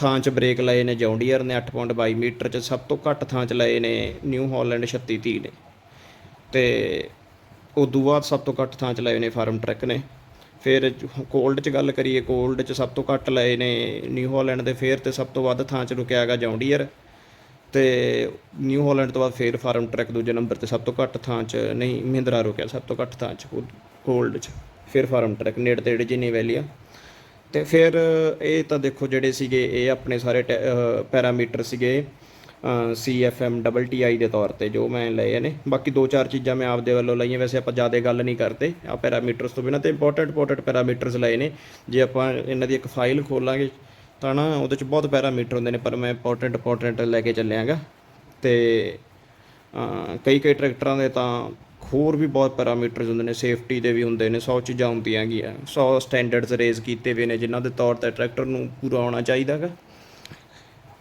ਥਾਂ 'ਚ ਬ੍ਰੇਕ ਲਏ ਨੇ, ਜੌਂਡੀਅਰ ਨੇ 8.22 ਮੀਟਰ 'ਚ ਸਭ ਤੋਂ ਘੱਟ ਥਾਂ 'ਚ ਲਏ ਨੇ ਨਿਊ ਹਾਲੈਂਡ 3630 ਨੇ। ਤੇ ਉਦੋਂ ਬਾਅਦ ਸਭ ਤੋਂ ਘੱਟ ਥਾਂ 'ਚ ਲਏ ਨੇ ਫਾਰਮ ਟਰੈਕ ਨੇ। ਫਿਰ ਕੋਲਡ 'ਚ ਗੱਲ ਕਰੀਏ, ਕੋਲਡ 'ਚ ਸਭ ਤੋਂ ਘੱਟ ਲਏ ਨੇ ਨਿਊ ਹਾਲੈਂਡ ਦੇ, ਫੇਰ ਤੇ ਸਭ ਤੋਂ ਵੱਧ ਥਾਂ 'ਚ ਰੁਕਿਆ ਹੈਗਾ ਜੌਂਡੀਅਰ। ਤੇ ਨਿਊ ਹਾਲੈਂਡ ਤੋਂ ਬਾਅਦ ਫੇਰ ਫਾਰਮ ਟਰੈਕ ਦੂਜੇ ਨੰਬਰ ਤੇ ਸਭ ਤੋਂ ਘੱਟ ਥਾਂ 'ਚ ਨਹੀਂ, ਮਹਿੰਦਰਾ ਰੁਕਿਆ, ਸਭ ਤੋਂ ਘੱਟ ਥਾਂ 'ਚ ਕੋਲਡ 'ਚ। ਫਿਰ ਫਾਰਮ ਟਰੈਕ, ਨੇੜੇ ਤੇੜੇ ਜਿੰਨੀ ਵੈਲੀ ਆ ਤੇ ਫਿਰ ਇਹ ਤਾਂ ਦੇਖੋ ਜਿਹੜੇ ਸੀਗੇ, ਇਹ ਆਪਣੇ ਸਾਰੇ ਟੈ- ਪੈਰਾਮੀਟਰ ਸੀਗੇ ਸੀਐਫਐਮ ਡਬਲ ਟੀਆਈ ਦੇ ਤੌਰ ਤੇ ਜੋ ਮੈਂ ਲਏ ਨੇ। ਬਾਕੀ ਦੋ ਚਾਰ ਚੀਜ਼ਾਂ ਮੈਂ ਆਪਦੇ ਵੱਲੋਂ ਲਈਆਂ, ਵੈਸੇ ਆਪਾਂ ਜ਼ਿਆਦਾ ਗੱਲ ਨਹੀਂ ਕਰਦੇ ਆ ਪੈਰਾਮੀਟਰਸ ਤੋਂ ਬਿਨਾਂ ਤੇ ਇੰਪੋਰਟੈਂਟ ਇੰਪੋਰਟੈਂਟ ਪੈਰਾਮੀਟਰਸ ਲਏ ਨੇ। ਜੇ ਆਪਾਂ ਇਹਨਾਂ ਦੀ ਇੱਕ ਫਾਈਲ ਖੋਲਾਂਗੇ ਤਾਂ ਨਾ ਉਹਦੇ ਚ ਬਹੁਤ ਪੈਰਾਮੀਟਰ ਹੁੰਦੇ ਨੇ, ਪਰ ਮੈਂ ਇੰਪੋਰਟੈਂਟ ਇੰਪੋਰਟੈਂਟ ਲੈ ਕੇ ਚੱਲਿਆਗਾ। ਤੇ, ਅਹ ਕਈ ਕਈ ਟਰੈਕਟਰਾਂ ਦੇ ਤਾਂ ਹੋਰ ਵੀ ਬਹੁਤ ਪੈਰਾਮੀਟਰਸ ਹੁੰਦੇ ਨੇ ਸੇਫਟੀ ਦੇ ਵੀ ਹੁੰਦੇ ਨੇ 100 ਚੀਜ਼ਾਂ ਹੁੰਦੀਆਂ ਗੀਆਂ। 100 ਸਟੈਂਡਰਡਸ ਰੇਜ਼ ਕੀਤੇ ਹੋਏ ਨੇ ਜਿਨ੍ਹਾਂ ਦੇ ਤੌਰ ਤੇ ਟਰੈਕਟਰ ਨੂੰ ਪੂਰਾ ਆਉਣਾ ਚਾਹੀਦਾਗਾ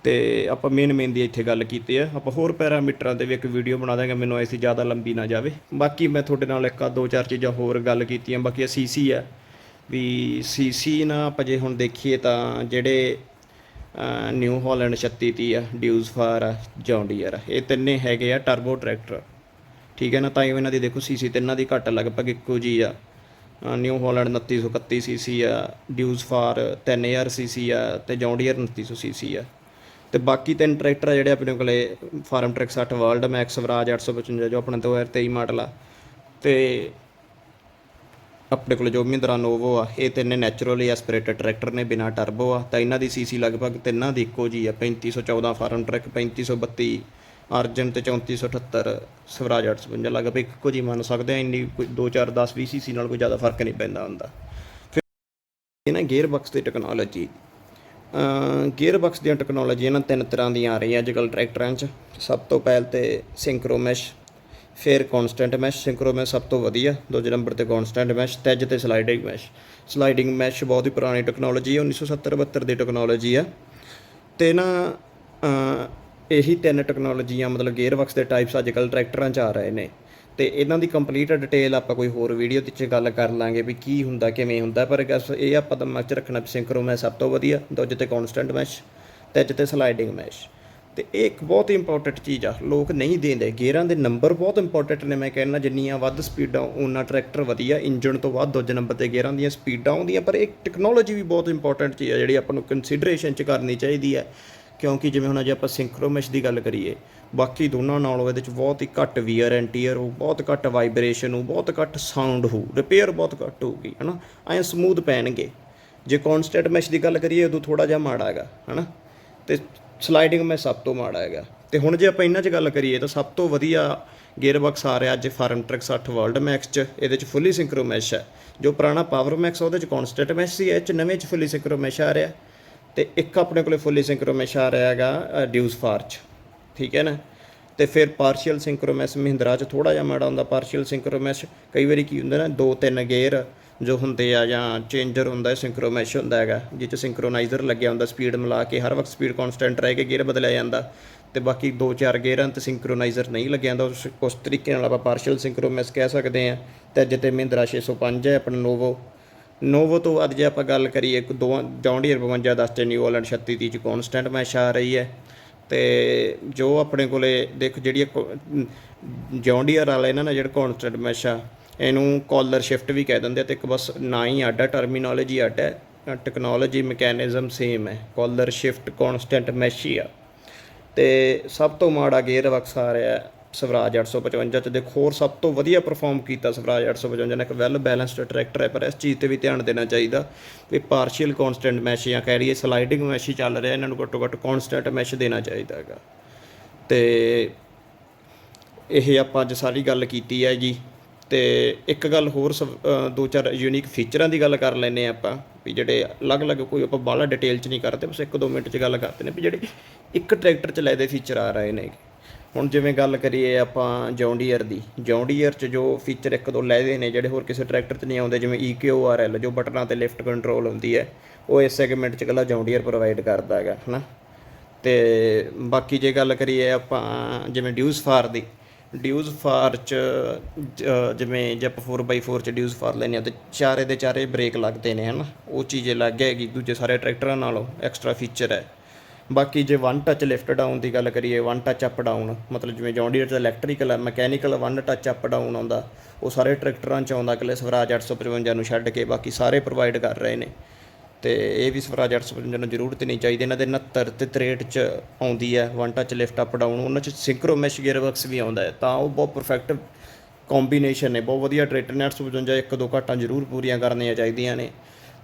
ਤੇ ਆਪਾਂ ਮੇਨ ਮੇਨ ਦੀ ਇੱਥੇ ਗੱਲ ਕੀਤੀ ਆ। ਆਪਾਂ ਹੋਰ ਪੈਰਾਮੀਟਰਾਂ ਤੇ ਵੀ ਇੱਕ ਵੀਡੀਓ ਬਣਾ ਦਾਂਗੇ ਮੈਨੂੰ ਐਸੀ ਜ਼ਿਆਦਾ ਲੰਬੀ ਨਾ ਜਾਵੇ। ਬਾਕੀ ਮੈਂ ਤੁਹਾਡੇ ਨਾਲ ਇੱਕ ਆ ਦੋ ਚਾਰ ਚੀਜ਼ਾਂ ਹੋਰ ਗੱਲ ਕੀਤੀਆਂ, ਬਾਕੀ ਆ ਸੀਸੀ ਆ। ਵੀ ਸੀਸੀ ਨਾ ਆਪਾਂ ਜੇ ਹੁਣ ਦੇਖੀਏ ਤਾਂ ਜਿਹੜੇ ਨਿਊ ਹਾਲੈਂਡ 3630 ਆ ਡਿਊਜ਼ ਫਾਰ ਆ ਜੌਂਡੀਅਰ ਆ। ਇਹ ਤਿੰਨੇ ਹੈਗੇ ਆ ਟਰਬੋ ਟਰੈਕਟਰ ਠੀਕ ਹੈ ਨਾ, ਤਾਂ ਹੀ ਇਹਨਾਂ ਦੀ ਦੇਖੋ ਸੀਸੀ ਤਿੰਨਾਂ ਦੀ ਘੱਟ ਲਗਭਗ ਇੱਕੋ ਜੀ ਆ। ਨਿਊ ਹਾਲੈਂਡ 2931 ਸੀਸੀ ਆ ਡਿਊਜ਼ ਫਾਰ 3000 ਸੀਸੀ ਆ ਤੇ ਜੌਂਡੀਅਰ 2900 ਸੀਸੀ ਆ। ਤੇ ਬਾਕੀ ਤਿੰਨ ਟਰੈਕਟਰ ਆ ਜਿਹੜੇ ਆਪਣੇ ਕੋਲੇ Farmtrac 60 world max Swaraj 855 ਜੋ ਆਪਣਾ 2023 ਮਾਡਲ ਆ। ਤੇ ਆਪਣੇ ਕੋਲ ਜੋ ਮਹਿੰਦਰਾ ਨੋਵੋ ਆ, ਇਹ ਤਿੰਨੇ ਨੈਚੁਰਲੀ ਐਸਪੀਰੇਟਡ ਟਰੈਕਟਰ ਨੇ, ਬਿਨਾ ਟਰਬੋ ਆ। ਤਾਂ ਇਹਨਾਂ ਦੀ ਸੀਸੀ ਲਗਭਗ ਤਿੰਨਾਂ ਦੀ ਇੱਕੋ ਜੀ ਆ 3514 ਫਾਰਮ ਟਰੈਕ 3532 ਅਰਜਨ ਤੇ 3478 ਸਵਰਾਜ 855 ਲਗਭਗ ਇੱਕੋ ਜੀ ਮੰਨ ਸਕਦੇ ਆ, ਇੰਨੀ ਕੋਈ 2 4 10 20 ਸੀਸੀ ਨਾਲ ਕੋਈ ਜ਼ਿਆਦਾ ਫ਼ਰਕ ਨਹੀਂ ਪੈਂਦਾ ਹੁੰਦਾ। ਫਿਰ ਇਹ ਨਾ ਗੇਅਰ ਬਾਕਸ ਦੀ ਟੈਕਨੋਲੋਜੀ ਗੇਅਰ ਬਾਕਸ ਦੀਆਂ ਟੈਕਨੋਲੋਜੀਆਂ ਨਾ ਤਿੰਨ ਤਰ੍ਹਾਂ ਦੀਆਂ ਆ ਰਹੀਆਂ ਅੱਜ ਕੱਲ੍ਹ ਟਰੈਕਟਰਾਂ 'ਚ। ਸਭ ਤੋਂ ਪਹਿਲ ਤੇ ਸਿੰਕਰੋ ਮੈਸ਼ ਫਿਰ ਕਨਸਟੈਂਟ ਮੈਸ਼ ਸਿੰਕਰੋ ਮੈਸ਼ ਸਭ ਤੋਂ ਵਧੀਆ। ਦੂਜੇ ਨੰਬਰ ਤੇ ਕਨਸਟੈਂਟ ਮੈਸ਼ ਤੀਜੇ ਤੇ ਸਲਾਈਡਿੰਗ ਮੈਸ਼ ਸਲਾਈਡਿੰਗ ਮੈਸ਼ ਬਹੁਤ ਹੀ ਪੁਰਾਣੀ ਟੈਕਨੋਲੋਜੀ ਹੈ 1970 72 ਦੀ ਟੈਕਨੋਲੋਜੀ ਆ। ਤੇ ਨਾ ਇਹੀ ਤਿੰਨ ਟੈਕਨੋਲੋਜੀਆਂ ਮਤਲਬ ਗੇਅਰ ਦੇ ਟਾਈਪਸ ਅੱਜ ਕੱਲ੍ਹ ਟਰੈਕਟਰਾਂ 'ਚ ਆ ਰਹੇ ਨੇ। ਤੇ ਇਹਨਾਂ ਦੀ ਕੰਪਲੀਟ ਡਿਟੇਲ ਆਪਾਂ ਕੋਈ ਹੋਰ ਵੀਡੀਓ ਦੇ ਵਿੱਚ ਗੱਲ ਕਰ ਲਾਂਗੇ ਵੀ ਕੀ ਹੁੰਦਾ, ਕਿਵੇਂ ਹੁੰਦਾ, ਪਰ ਬਸ ਇਹ ਆਪਾਂ ਦਿਮਾਗ 'ਚ ਰੱਖਣਾ ਵੀ ਸਿੰਕਰੋ ਮੈਸ਼ ਸਭ ਤੋਂ ਵਧੀਆ ਦੂਜੇ ਤੇ ਕਨਸਟੈਂਟ ਮੈਸ਼ ਤੀਜੇ ਤੇ ਸਲਾਈਡਿੰਗ ਮੈਸ਼ ਤੇ ਇਹ ਇੱਕ ਬਹੁਤ ਇੰਪੋਰਟੈਂਟ ਚੀਜ਼ ਆ, ਲੋਕ ਨਹੀਂ ਦਿੰਦੇ। ਗੇਅਰਾਂ ਦੇ ਨੰਬਰ ਬਹੁਤ ਇੰਪੋਰਟੈਂਟ ਨੇ, ਮੈਂ ਕਹਿੰਦਾ ਜਿੰਨੀਆਂ ਵੱਧ ਸਪੀਡਾਂ ਉਹਨਾਂ ਟਰੈਕਟਰ ਵਧੀਆ ਇੰਜਨ ਤੋਂ ਵੱਧ ਦੂਜੇ ਨੰਬਰ ਤੇ ਗੇਅਰਾਂ ਦੀਆਂ ਸਪੀਡਾਂ ਆਉਂਦੀਆਂ, ਪਰ ਇੱਕ ਟੈਕਨੋਲੋਜੀ ਵੀ ਬਹੁਤ ਇੰਪੋਰਟੈਂਟ ਚੀਜ਼ ਆ, ਜਿਹੜੀ ਆਪਾਂ ਨੂੰ ਕੰਸੀਡਰੇਸ਼ਨ ਚ ਕਰਨੀ ਚਾਹੀਦੀ ਹੈ। ਕਿਉਂਕਿ ਜਿਵੇਂ ਹੁਣ ਜੇ ਆਪਾਂ ਸਿੰਕਰੋਮੈਸ਼ ਦੀ ਗੱਲ ਕਰੀਏ, ਬਾਕੀ ਦੋਨਾਂ ਨਾਲੋਂ ਇਹਦੇ ਚ ਬਹੁਤ ਹੀ ਘੱਟ ਵੀਅਰ ਐਂਡ ਟੀਅਰ ਹੋ ਬਹੁਤ ਘੱਟ ਵਾਈਬ੍ਰੇਸ਼ਨ ਹੋ ਬਹੁਤ ਘੱਟ ਸਾਊਂਡ ਹੋ ਰਿਪੇਅਰ ਬਹੁਤ ਘੱਟ ਹੋਊਗੀ, ਹਨਾ? ਐਂ ਸਮੂਥ ਪੈਣਗੇ। ਜੇ ਕਨਸਟੈਂਟ ਮੈਸ਼ ਦੀ ਗੱਲ ਕਰੀਏ, ਉਦੋਂ ਥੋੜਾ ਜਿਹਾ ਮਾੜਾ ਹੈਗਾ, ਹਨਾ? ਤੇ ਸਲਾਈਡਿੰਗ ਮੈਂ ਸਭ ਤੋਂ ਮਾੜਾ ਹੈਗਾ। ਤੇ ਹੁਣ ਜੇ ਆਪਾਂ ਇਹਨਾਂ 'ਚ ਗੱਲ ਕਰੀਏ, ਤਾਂ ਸਭ ਤੋਂ ਵਧੀਆ ਗੇਅਰ ਬਾਕਸ ਆ ਰਿਹਾ ਅੱਜ ਫਾਰਮ ਟਰੈਕ 60 ਵਰਲਡ ਮੈਕਸ 'ਚ, ਇਹਦੇ 'ਚ ਫੁੱਲੀ ਸਿੰਕਰੋ ਮੈਸ਼ ਹੈ। ਜੋ ਪੁਰਾਣਾ ਪਾਵਰ ਮੈਕਸ ਉਹਦੇ 'ਚ ਕਨਸਟੈਂਟ ਮੈਸ਼ ਸੀ, ਇਹ 'ਚ ਨਵੇਂ 'ਚ ਫੁੱਲੀ ਸਿੰਕਰੋ ਮੈਸ਼ ਆ ਰਿਹਾ। ਤੇ ਇੱਕ ਆਪਣੇ ਕੋਲੇ ਫੁੱਲੀ ਸਿੰਕਰੋਮੈਸ਼ ਆ ਰਿਹਾ ਹੈਗਾ ਡਿਊਸ ਫਾਰਚ ਠੀਕ ਹੈ ਨਾ? ਤੇ ਫਿਰ ਪਾਰਸ਼ੀਅਲ ਸਿੰਕਰੋਮੈਸ ਮਹਿੰਦਰਾ 'ਚ ਥੋੜਾ ਜਿਹਾ ਮਾੜਾ ਹੁੰਦਾ ਪਾਰਸ਼ੀਅਲ ਸਿੰਕਰੋਮੈਸ ਕਈ ਵਾਰੀ ਕੀ ਹੁੰਦਾ ਨਾ, ਦੋ ਤਿੰਨ ਗੇਅਰ ਜੋ ਹੁੰਦੇ ਆ ਜਾਂ ਚੇਂਜਰ ਹੁੰਦਾ ਸਿੰਕਰੋਮੈਸ਼ ਹੁੰਦਾ ਹੈਗਾ ਜਿਸ 'ਚ ਸਿੰਕਰੋਨਾਈਜ਼ਰ ਲੱਗਿਆ ਹੁੰਦਾ ਸਪੀਡ ਮਿਲਾ ਕੇ ਹਰ ਵਕਤ ਸਪੀਡ ਕਨਸਟੈਂਟ ਰਹਿ ਕੇ ਗੇਅਰ ਬਦਲਿਆ ਜਾਂਦਾ, ਤੇ ਬਾਕੀ ਦੋ ਚਾਰ ਗੇਅਰਾਂ ਤੇ ਸਿੰਕਰੋਨਾਈਜ਼ਰ ਨਹੀਂ ਲੱਗਿਆ ਹੁੰਦਾ, ਉਸ ਤਰੀਕੇ ਨਾਲ ਆਪਾਂ ਪਾਰਸ਼ੀਅਲ ਸਿੰਕਰੋਮੈਸ਼ ਕਹਿ ਸਕਦੇ ਆ ਤੇ ਅੱਜ ਤੇ ਮਹਿੰਦਰਾ 605 ਹੈ, ਆਪਣਾ ਨੋਵੋ ਨੋਵੋ ਤੋਂ ਬਾਅਦ ਜੇ ਆਪਾਂ ਗੱਲ ਕਰੀਏ, ਇੱਕ ਦੋ ਜੌਂਡੀਅਰ 52 10 ਤੇ ਨਿਊ ਹਾਲੈਂਡ 36 30 ਚ ਕਨਸਟੈਂਟ ਮੈਸ਼ ਆ ਰਹੀ ਹੈ। ਤੇ ਜੋ ਆਪਣੇ ਕੋਲੇ ਦੇਖ ਜਿਹੜੀ ਜੌਂਡੀਅਰ ਵਾਲਾ ਇਹਨਾਂ ਨਾਲ ਜਿਹੜਾ ਕਨਸਟੈਂਟ ਮੈਸ਼ ਆ, ਇਹਨੂੰ ਕਾਲਰ ਸ਼ਿਫਟ ਵੀ ਕਹਿ ਦਿੰਦੇ ਆ ਤੇ ਇੱਕ ਬਸ ਨਾ ਹੀ ਅੱਡ ਹੈ ਟਰਮੀਨੋਲੋਜੀ ਅੱਡ ਹੈ ਟੈਕਨੋਲੋਜੀ ਮੈਕੈਨਿਜ਼ਮ ਸੇਮ ਹੈ। ਕਾਲਰ ਸ਼ਿਫਟ ਕਨਸਟੈਂਟ ਮੈਸ਼ ਹੀ ਆ। ਤੇ ਸਭ ਤੋਂ ਮਾੜਾ ਗੇਅਰ ਬਕਸ ਆ ਰਿਹਾ। ਸਵਰਾਜ 855 ਚ ਦੇਖੋ, ਹੋਰ ਸਭ ਤੋਂ ਵਧੀਆ ਪਰਫਾਰਮ ਕੀਤਾ ਸਵਰਾਜ 855 ਨੇ, ਇੱਕ ਵੈਲ ਬੈਲੈਂਸਡ ਟਰੈਕਟਰ ਹੈ, ਪਰ ਇਸ ਚੀਜ਼ ਤੇ ਵੀ ਧਿਆਨ ਦੇਣਾ ਚਾਹੀਦਾ ਵੀ ਪਾਰਸ਼ੀਅਲ ਕਨਸਟੈਂਟ ਮੈਸ਼ ਜਾਂ ਕਹਿ ਲਈਏ ਸਲਾਈਡਿੰਗ ਮੈਸ਼ ਹੀ ਚੱਲ ਰਿਹਾ, ਇਹਨਾਂ ਨੂੰ ਘੱਟੋ ਘੱਟ ਕਨਸਟੈਂਟ ਮੈਸ਼ ਦੇਣਾ ਚਾਹੀਦਾ ਹੈਗਾ। ਤੇ ਇਹ ਆਪਾਂ ਅੱਜ ਸਾਰੀ ਗੱਲ ਕੀਤੀ ਹੈ ਜੀ ਤੇ ਇੱਕ ਗੱਲ ਹੋਰ ਸਵ- ਦੋ ਚਾਰ ਯੂਨੀਕ ਫੀਚਰਾਂ ਦੀ ਗੱਲ ਕਰ ਲੈਨੇ ਆ ਆਪਾਂ, ਵੀ ਜਿਹੜੇ ਅਲੱਗ-ਅਲੱਗ ਕੋਈ ਆਪਾਂ ਬਾਹਲਾ ਡਿਟੇਲ ਚ ਨਹੀਂ ਕਰਦੇ, ਬਸ ਇੱਕ ਦੋ ਮਿੰਟ ਚ ਗੱਲ ਕਰਦੇ ਨੇ ਵੀ ਜਿਹੜੇ ਇੱਕ ਟਰੈਕਟਰ ਚ ਲੈਦੇ ਫੀਚਰ ਆ ਰਹੇ ਨੇ। ਹੁਣ ਜਿਵੇਂ ਗੱਲ ਕਰੀਏ ਆਪਾਂ ਜੌਂਡੀਅਰ ਦੀ, ਜੌਂਡੀਅਰ ਚ ਜੋ ਫੀਚਰ ਇੱਕ ਦੋ ਲੈਦੇ ਨੇ, ਜਿਹੜੇ ਹੋਰ ਕਿਸੇ ਟਰੈਕਟਰ ਚ ਨਹੀਂ ਆਉਂਦੇ, ਜਿਵੇਂ E EQRL ਜੋ ਬਟਨਾਂ ਤੇ ਲਿਫਟ ਕੰਟਰੋਲ ਹੁੰਦੀ ਹੈ, ਉਹ ਇਸ ਸੈਗਮੈਂਟ ਚ ਇਕੱਲਾ ਜੌਂਡੀਅਰ ਪ੍ਰੋਵਾਈਡ ਕਰਦਾ ਹੈਗਾ, ਹਨਾ? ਤੇ ਬਾਕੀ ਜੇ ਗੱਲ ਕਰੀਏ ਆਪਾਂ ਜਿਵੇਂ ਡਿਊਜ਼ ਫਾਰ ਦੀ ਡਿਊਜ਼ ਫਾਰ ਚ ਜਿਵੇਂ ਜੇ ਆਪਾਂ 4x4 ਚ ਡਿਊਜ਼ ਫਾਰ ਲੈਨੇ ਆ ਤੇ ਚਾਰੇ ਦੇ ਚਾਰੇ ਬ੍ਰੇਕ ਲੱਗਦੇ ਨੇ, ਹਨਾ? ਉਹ ਚੀਜ਼ ਲੱਗ ਹੈਗੀ ਦੂਜੇ ਸਾਰੇ ਟਰੈਕਟਰਾਂ ਨਾਲੋਂ ਐਕਸਟਰਾ ਫੀਚਰ ਹੈ। ਬਾਕੀ ਜੇ ਵਨ ਟੱਚ ਲਿਫਟ ਡਾਊਨ ਦੀ ਗੱਲ ਕਰੀਏ ਵਨ ਟੱਚ ਅਪ ਡਾਊਨ ਮਤਲਬ ਜਿਵੇਂ ਜੌਂਡੀਅਰ ਚ ਇਲੈਕਟ੍ਰੀਕਲ ਹੈ mechanical one touch up down ਆਉਂਦਾ, ਉਹ ਸਾਰੇ ਟਰੈਕਟਰਾਂ ਚ ਆਉਂਦਾ ਇਕੱਲੇ ਸਵਰਾਜ 855 ਨੂੰ ਛੱਡ ਕੇ ਬਾਕੀ ਸਾਰੇ ਪ੍ਰੋਵਾਈਡ ਕਰ ਰਹੇ ਨੇ। ਤੇ ਇਹ ਵੀ ਸਵਰਾਜ 855 ਨੂੰ ਜ਼ਰੂਰਤ ਨਹੀਂ ਚਾਹੀਦੀ, ਇਹਨਾਂ ਦੇ 69 ਤੇ 63 ਚ ਆਉਂਦੀ ਹੈ one touch lift up down ਉਹਨਾਂ ਚ ਸਿੰਕਰੋਮੈਸ਼ ਗੇਅਰਬਕਸ ਵੀ ਆਉਂਦਾ ਹੈ, ਤਾਂ ਉਹ ਬਹੁਤ ਪਰਫੈਕਟ ਕੰਬੀਨੇਸ਼ਨ ਨੇ, ਬਹੁਤ ਵਧੀਆ ਟਰੈਕਟਰ ਨੇ 855 ਇੱਕ ਦੋ ਘਾਟਾਂ ਜ਼ਰੂਰ ਪੂਰੀਆਂ ਕਰਨੀਆਂ ਚਾਹੀਦੀਆਂ ਨੇ।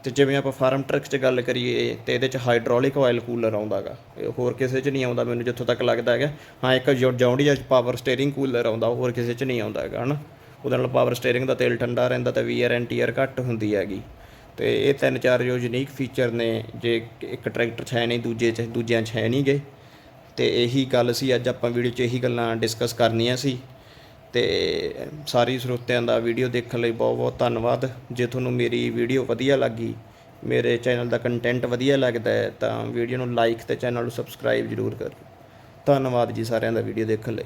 ਤੇ ਜਿਵੇਂ ਆਪਾਂ ਫਾਰਮ ਟਰੱਕ 'ਚ ਗੱਲ ਕਰੀਏ ਤੇ ਇਹਦੇ 'ਚ ਹਾਈਡ੍ਰੋਲਿਕ ਆਇਲ ਕੂਲਰ ਆਉਂਦਾਗਾ। ਇਹ ਹੋਰ ਕਿਸੇ 'ਚ ਨਹੀਂ ਆਉਂਦਾ ਮੈਨੂੰ ਜਿੱਥੋਂ ਤੱਕ ਲੱਗਦਾ ਹੈਗਾ। ਹਾਂ, ਇੱਕ ਜੌਂਡੀਆ ਪਾਵਰ ਸਟੀਅਰਿੰਗ ਕੂਲਰ ਆਉਂਦਾ ਉਹ ਹੋਰ ਕਿਸੇ 'ਚ ਨਹੀਂ ਆਉਂਦਾ ਹੈਗਾ ਹਨਾ? ਉਹਦੇ ਨਾਲ ਪਾਵਰ ਸਟੀਅਰਿੰਗ ਦਾ ਤੇਲ ਠੰਡਾ ਰਹਿੰਦਾ ਤੇ ਵੀਆਰ ਐਂਡ ਟੀਆਰ ਘੱਟ ਹੁੰਦੀ ਹੈਗੀ। ਤੇ ਇਹ ਤਿੰਨ ਚਾਰ ਜੋ ਯੂਨੀਕ ਫੀਚਰ ਨੇ, ਜੇ ਇੱਕ ਟਰੈਕਟਰ 'ਚ ਹੈ ਨਹੀਂ, ਦੂਜੇ 'ਚ, ਦੂਜਿਆਂ 'ਚ ਹੈ ਨਹੀਂ ਨਹੀਂਗੇ। ਤੇ ਇਹੀ ਗੱਲ ਸੀ, ਅੱਜ ਆਪਾਂ ਵੀਡੀਓ 'ਚ ਇਹੀ ਗੱਲਾਂ ਡਿਸਕਸ ਕਰਨੀਆਂ ਸੀ। ਤੇ ਸਾਰੀ ਸਰੋਤਿਆਂ ਦਾ ਵੀਡੀਓ ਦੇਖਣ ਲਈ ਬਹੁਤ ਬਹੁਤ ਧੰਨਵਾਦ। ਜੇ ਤੁਹਾਨੂੰ ਮੇਰੀ ਵੀਡੀਓ ਵਧੀਆ ਲੱਗੀ, ਮੇਰੇ ਚੈਨਲ ਦਾ ਕੰਟੈਂਟ ਵਧੀਆ ਲੱਗਦਾ ਹੈ, ਤਾਂ ਵੀਡੀਓ ਨੂੰ ਲਾਈਕ ਤੇ ਚੈਨਲ ਨੂੰ ਸਬਸਕ੍ਰਾਈਬ ਜ਼ਰੂਰ ਕਰੋ ਧੰਨਵਾਦ ਜੀ ਸਾਰਿਆਂ ਦਾ ਵੀਡੀਓ ਦੇਖਣ ਲਈ।